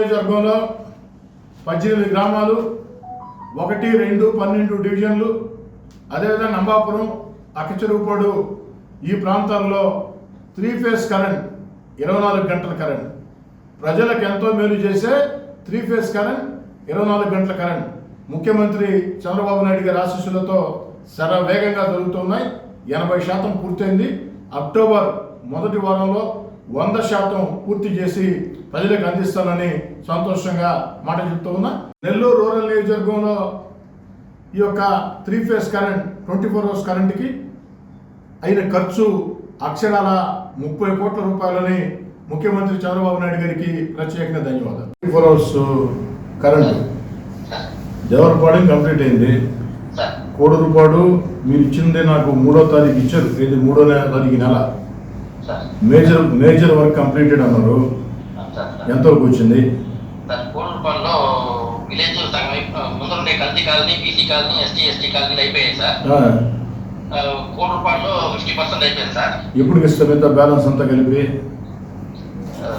నియోజకవర్గంలో పద్దెనిమిది గ్రామాలు ఒకటి రెండు పన్నెండు డివిజన్లు అదేవిధంగా నంబాపురం అక్కచెరువుపాడు ఈ ప్రాంతాల్లో త్రీ ఫేస్ కరెంట్ ఇరవై నాలుగు గంటల కరెంట్. ప్రజలకు ఎంతో మేలు చేసే త్రీ ఫేస్ కరెంట్ ఇరవై నాలుగు గంటల కరెంట్. ముఖ్యమంత్రి చంద్రబాబు నాయుడు గారి ఆశీస్సులతో శర వేగంగా జరుగుతున్నాయి. ఎనభై శాతం పూర్తయింది. అక్టోబర్ మొదటి వారంలో వంద శాతం పూర్తి చేసి ప్రజలకు అందిస్తానని సంతోషంగా మాట చెప్తూ ఉన్నా. నెల్లూరు రూరల్ నియోజకవర్గంలో ఈ యొక్క three phase current twenty four hours కరెంట్కి అయిన ఖర్చు అక్షరాల ముప్పై కోట్ల రూపాయలని ముఖ్యమంత్రి చంద్రబాబు నాయుడు గారికి ప్రత్యేకంగా ధన్యవాదాలు. Twenty four hours current Devarapadu complete అయింది. కోడూరుపాడు మీరు ఇచ్చిందే నాకు మూడో తారీఖు ఇచ్చారు. ఇది మూడో నెల తారీఖు నెల. మేజర్ మేజర్ వర్క్ కంప్లీటెడ్ అన్నారు. సార్ ఎంతవరకు వచ్చింది? కోడూరుపాడులో విలేజ్ ముందుండే కల్తీ colony BC colony ST ST కాలనీలు అయిపోయాయి సార్. ఆ, ఆ, కోడూరుపాడులో ఫిఫ్టీ పర్సెంట్ అయిపోయింది సార్. బ్యాలెన్స్ అంతా కలిపి?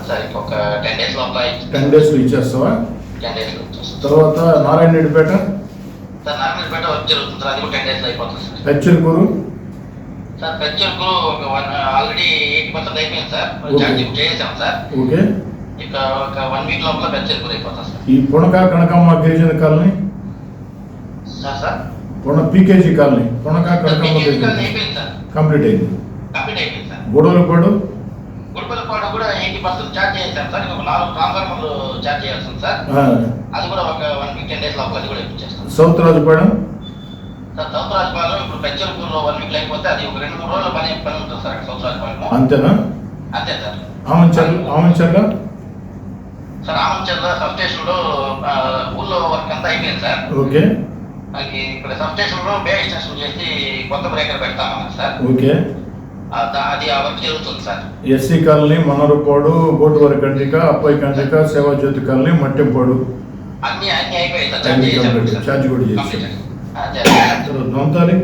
సార్ ఇంకొక టెన్ డేస్ లోపల టెన్ డేస్లో ఇచ్చేస్తావా? టెన్ డేస్ తర్వాత నారాయణ రెడ్డిపేట సార్ నార్మల్పేట వర్క్ జరుగుతుంది సార్ అది కూడా టెన్ డేస్ అయిపోతుంది సార్. సార్ పెంచర్కు ఒక వన్ ఆల్రెడీ ఎయిటీ పర్సెంట్ అయిపోయింది సార్. ఛార్జింగ్ చేసాం సార్. ఓకే. ఇక ఒక వన్ వీక్ లోపల పెంచర్కు అయిపోతుంది సార్. ఈ పుణక కనకమ్మ గిరిజన colony? Sir sir. పుణ pkg colony. Punaka Kanakamma గిరిజన కంప్లీట్ అయింది. కంప్లీట్ అయిపోయింది సార్. గొడవలపాడు? గుడిపల్లిపాడు కూడా ఎయిటీ పర్సెంట్ ఛార్జ్ చేశాం సార్. ఇంకొక నాలుగు ట్రాన్స్ఫార్మర్లు ఛార్జ్ చేయాల్సి ఉంది సార్ అది కూడా ఒక వన్ వీక్ టెన్ డేస్ లోపల అది కూడా ఇప్పించేస్తాం. South Rajupadem? Sir south one week అయిపోతే అది ఒక రెండు మూడు రోజుల పని పని ఉంటుంది సార్ అంతేనా? అంతే సార్. సార్ ఆమంచర్ల సబ్ స్టేషన్లో ఆ, ఊళ్ళో వర్క్ అంతా అయిపోయింది సార్. ఓకే. మనకి ఇక్కడ సబ్ స్టేషన్లో బే స్టేషన్ చేసి కొత్త బ్రేకర్ పెడతామన్నారు సార్. ఓకే. అది ఆ వర్క్ జరుగుతుంది sir. SC colony Manarapadu Gotuvari Kandrika Appayi Kandrika Sevajyothi colony Mattempadu. అన్ని అన్ని అయిపోయాయి సార్. ఛార్జ్. సార్. ఛార్జ్ కూడా చేశాం. Complete.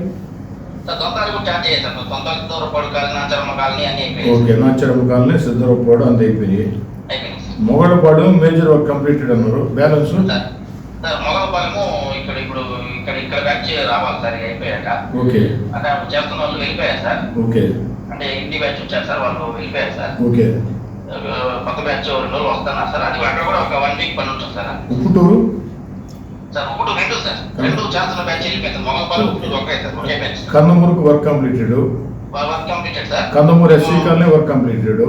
Okay Nacharamma colony Siddharapadu అంత sir. Mogadapadu major work completed అన్నారు. బ్యాలెన్స్ మొగలపాలెము ఇక్కడ ఇప్పుడు ఇక్కడ ఇక్కడ బ్యాచ్ రావాలి సార్ అయిపోయాక. ఓకే అంటే చేస్తున్న వాళ్ళు వెళ్ళిపోయారు సార్. ఓకే అంటే ఇంటి బ్యాచ్ వచ్చారు సార్ వాళ్ళు వెళ్ళిపోయారు సార్. ఓకే కొత్త బ్యాచ్ రెండు రోజులు వస్తున్నారు సార్. అది అక్కడ కూడా ఒక వన్ వీక్ పని ఉంటుంది sir. Upputuru కందమూరుకు work completed. Kandamuru SC colony work completed.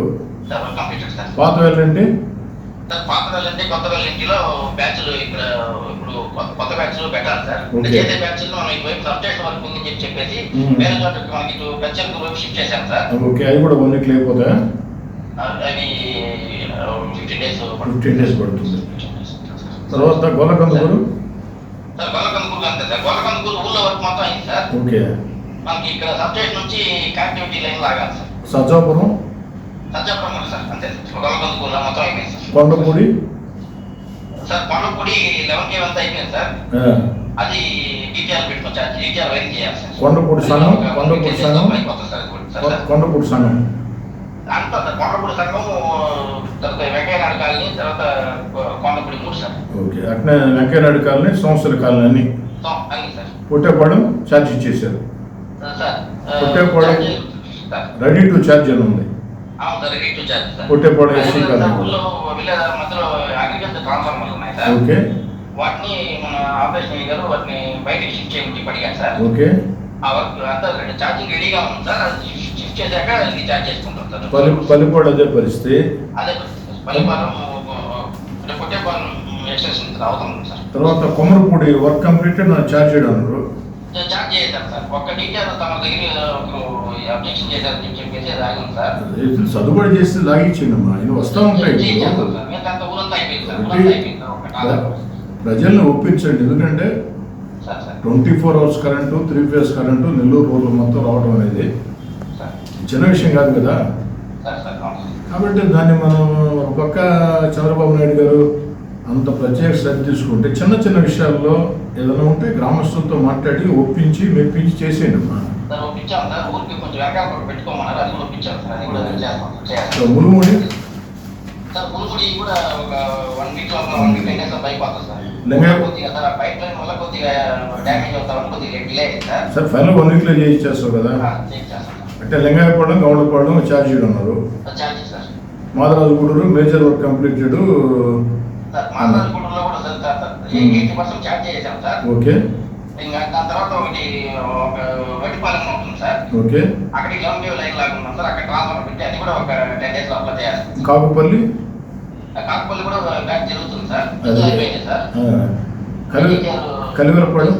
పాత వెళ్ళండి పాత వెళ్ళండి కొత్త వెళ్ళింటిలో బ్యాచ్లు ఇక్కడ ఇప్పుడు కొత్త- బ్యాచ్లు పెట్టాలి సార్. చేసే బ్యాచ్లు మనం ఇటువైపు సబ్స్టేషన్ వరకు ఉందని చెప్పి చెప్పేసి. వేరే చోట మనకి ఇటు పెంచర్ వైపు షిఫ్ట్ చేశాం సార్. ఓకే అవి కూడా వన్ వీక్లో అయిపోతాయా అ- అవి ఫిఫ్టీన్ డేస్ ఫిఫ్టీన్ డేస్ పడుతుంది. తర్వాత గొల్లకందుకూరు సార్ గొల్లకందుకూరు అంతే సార్. గొల్లకందుకూరు ఊళ్ళో వరకు మొత్తం అయింది సార్. ఓకే. మనకి ఇక్కడ సబ్స్టేషన్ నుంచి కనెక్టివిటీ లైన్ లాగాలి సార్. సజ్జాపురం? సార్ అంతే సార్. గొల్లకందుకూరులో మొత్తం అయిపోయింది sir. Kondapudi? Sir Kondapudi eleven K అంతా అయిపోయింది సార్. అది డీటీఆర్ పెట్టుకోవచ్చు డీటీఆర్ వైరింగ్ చేయాలి సార్. కొండపూడి ఒక కొండపూడి సార్. కొండపూడి సంఘం. అంతా సార్ కొండపూడి సంఘం తర్వాత వెంకయ్యనాడు కాలనీ తర్వాత కొండపూడి మూడు సార్. ఓకే. అట్నే వెంకయ్యనాయుడు కాలనీ సంవత్సర కాలనీ అన్ని. సార్. పుట్టేపాడు ఛార్జ్ ఇచ్చేసారు sir Puttepadu. Ready to charge అని ఉంది. పుట్టేపాడు ఎస్సీ కాలనీ. ఓకే. వాటిని మన ఆపరేషన్ గారు వాటిని బయటికి షిఫ్ట్ చేయమని చెప్పి సార్. ఓకే. ఆ వర్క్ అంతా ఛార్జింగ్ రెడీగా ఉంది సార్. అది ఛార్జ్ పల్లి పల్లిపాడు అదే పరిస్థితి. అదే పల్లిపాలెం అంటే కొట్టేపాలెం ఎక్స్టెన్షన్ అవుతుంది సార్. తర్వాత కొమరపూడి వర్క్ కంప్లీటెడ్ నా ఛార్జ్ చేయడం అన్నారు చేశారు సార్. ఒక్క తమ దగ్గర అబ్జెక్షన్ చేశారని చెప్పేసి అది ఆగింది సార్. చేస్తే లాగిచ్చిండి అమ్మా. ఆయన వస్తూ ఉంటాయి అంతా ఊరంతా అయిపోయింది సార్. ఒకటి- ఊరంతా అయిపోయింది సార్. ఒక నాలుగు ప్రజల్ని ఒప్పించండి. ఎందుకంటే twenty four hours current three phase current Nellore రోడ్లు మొత్తం రావడం అనేది చిన్న విషయం కాదు కదా. కాబట్టి దాన్ని మనం ఒక పక్క చంద్రబాబు నాయుడు గారు అంత ప్రత్యేక శ్రద్ధ తీసుకుంటే చిన్న చిన్న విషయాల్లో ఏదైనా ఉంటే గ్రామస్తులతో మాట్లాడి ఒప్పించి మెప్పించి చేసేయండి అమ్మా. సార్ ఫైనల్ వన్ వీక్లో చేయించేస్తావు కదా. ఆ, చెక్ చేస్తాం అంటే లింగాయపాలెం గౌడపాలెం ఛార్జీలు ఉన్నారు. మాదరాజుగూడూరు మేజర్ వర్క్ ఛార్జ్ చేసాం సార్. ఓకే. ఇంకా దాని తర్వాత ఒకటి ఒక ఉంటుంది సార్. ఓకే. లైన్ లాగా సార్. అక్కడ ట్రాన్స్ఫర్ పెట్టి అది కూడా ఒక టెన్ డేస్ లోపల చేయాలి. కాకుపల్లి? కాకపోతే కూడా బ్యాక్ జరుగుతుంది సార్. సార్. కలివరపాడు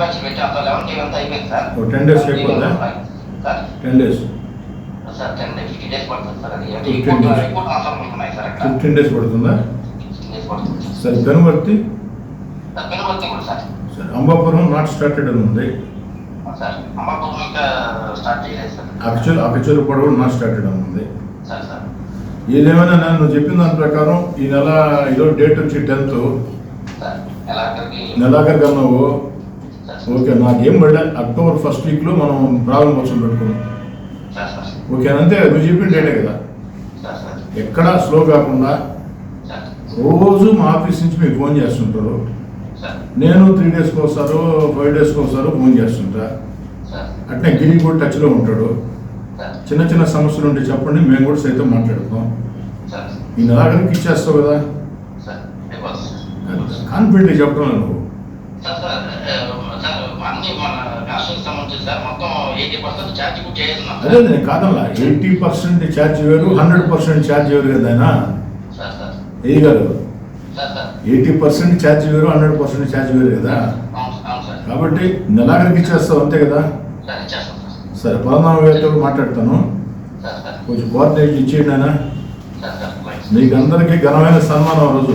బ్యాచ్ పెట్టి. అంత లెవెన్ అంతా అయిపోయింది సార్. ఓ 10 days అయిపోతుందా? Sir. Ten days sir ten days fifty days పడుతుంది సార్ అది. అంటే 15 రిపోర్ట్ ఉన్నాయి సార్ అక్కడ. ఫిఫ్టీన్ డేస్ పడుతుందా? ఫిఫ్టీన్ డేస్ పడుతుంది. సరే పెనుమర్తి సార్ పెనుమర్తి కూడా సార్. సరే అంబాపురం నాట్ స్టార్టెడ్ అని ఉంది. సార్ ఇంకా స్టార్ట్ చేయలేదు సార్. పొడవు నాట్ స్టార్టెడ్ అని ఉంది. Sir sir. ఏదేమైనా నేను నువ్వు చెప్పిన దాని ప్రకారం ఈ నెల ఈరో డేట్ వచ్చి టెన్త్ సార్ ఎలా అక్కడికి నెలాఖరికి అన్నావు సార్ ఓకే నాకేం పడ్డా అక్టోబర్ ఫస్ట్ వీక్లో మనం ప్రారంభోత్సవం పెట్టుకున్నాం. సార్ సార్ ఓకే అంతే నువ్వు చెప్పిన డేటే కదా. ఎక్కడా స్లో కాకుండా రోజు మా ఆఫీస్ నుంచి మీకు ఫోన్ చేస్తుంటారు. నేను త్రీ డేస్కి ఒకసారి ఫైవ్ డేస్కి ఒకసారి ఫోన్ చేస్తుంటా. అట్నే గిరి కూడా టచ్లో ఉంటాడు. చిన్న చిన్న సమస్యలు ఉంటే చెప్పండి మేము కూడా సైతం మాట్లాడుతాం. ఈ నెలాఖరికి ఇచ్చేస్తావు కదా? కాన్ఫిడెంట్గా చెప్పడం నువ్వు. అన్ని మన రాష్ట్రానికి సంబంధించి సార్. మొత్తం ఎయిటీ పర్సెంట్ ఛార్జ్ కూడా చేస్తున్నాం అదే నేను కాదల్లా ఎయిటీ పర్సెంట్ ఛార్జ్ వేరు హండ్రెడ్ పర్సెంట్ ఛార్జ్ వేరు కదా sir sir. Eighty percent charge వేరు హండ్రెడ్ పర్సెంట్ ఛార్జ్ వేరు కదా? కాబట్టి నెలాఖరికి ఇచ్చేస్తావు అంతే కదా? సార్ పదనాలుగు వేలతో మాట్లాడతాను. కొంచెం కోఆర్డినేట్ ఇచ్చేయండి ఆయన. మీకు అందరికీ ఘనమైన సన్మానం రోజు.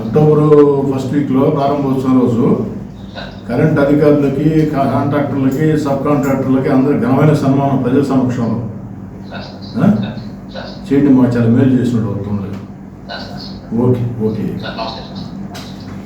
అక్టోబర్ ఫస్ట్ వీక్లో ప్రారంభోత్సవం రోజు. కరెంట్ అధికారులకి కాంట్రాక్టర్లకి సబ్ కాంట్రాక్టర్లకి అందరికి ఘనమైన సన్మానం ప్రజల సమక్షంలో. చేయండి మా చాలా మేలు చేసినట్టు అవుతుంది. Okay okay.